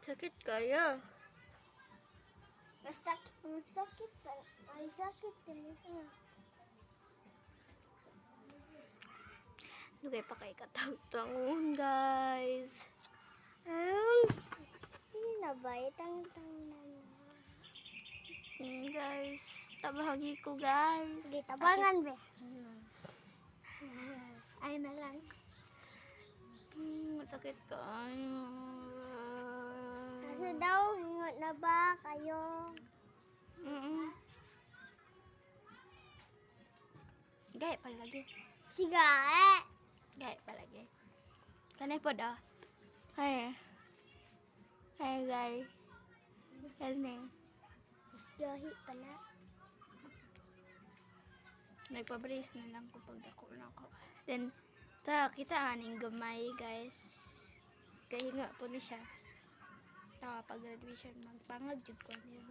Sakit kaya. Basta masakit pa. Ay, sakit talaga. Lugay pa kay katawtangon, guys. Um, sige na ba? Itang-tang na na. Mm, guys, tabahangi ko, guys. Sige, tabangan be. Ay Mm, masakit ka. Kasi daw, hingot na ba kayo? Mm-mm. Gaya pa lagi. Siga eh. Gaya pa lagi. Kanay po daw. Ay. Ay, guy. Kani. Mas gahi pala. Nagpa-brace na lang ko pag dako na ako. Then, ta, kita aning gamay, guys. Kahinga po ni siya. Nakapag-graduation, magpangag ko niya.